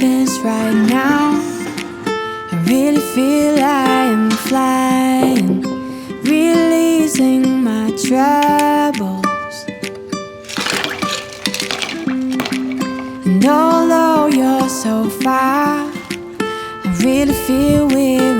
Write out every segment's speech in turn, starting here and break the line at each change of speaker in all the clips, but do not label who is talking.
this right now. I really feel I am flying, releasing my troubles. And although you're so far, I really feel we're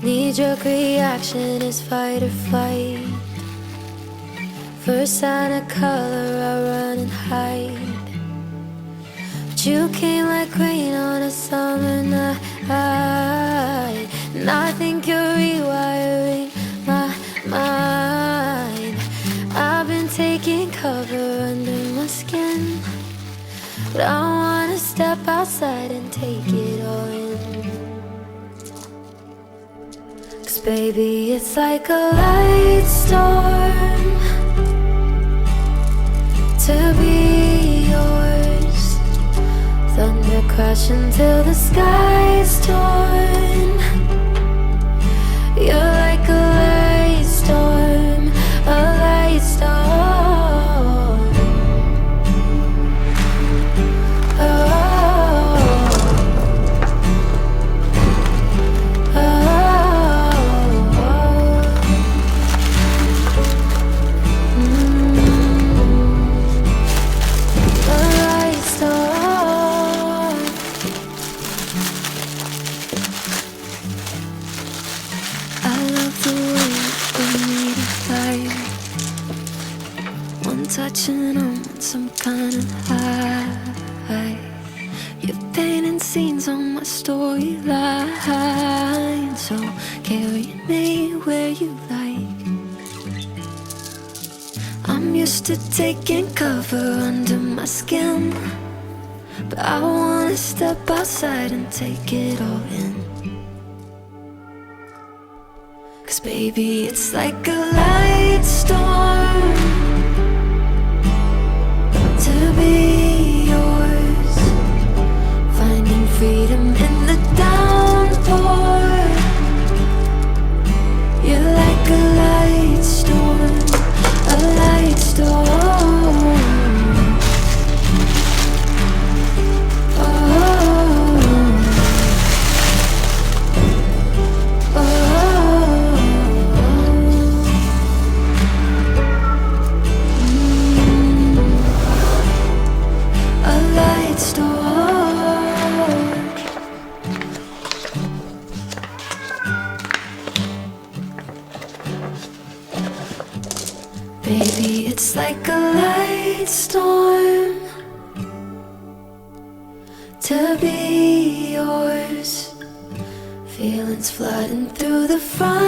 Knee jerk reaction is fight or flight. First sign of color, I run and hide. But you came like rain on a summer night. And I think you're rewired. Cover under my skin. But I wanna step outside and take it all in. Cause baby, it's like a light storm to be yours. Thunder crashing till the sky's torn. Taking cover under my skin. But I wanna step outside and take it all in. Cause baby, it's like a light storm light storm to be yours. Feelings flooding through the front.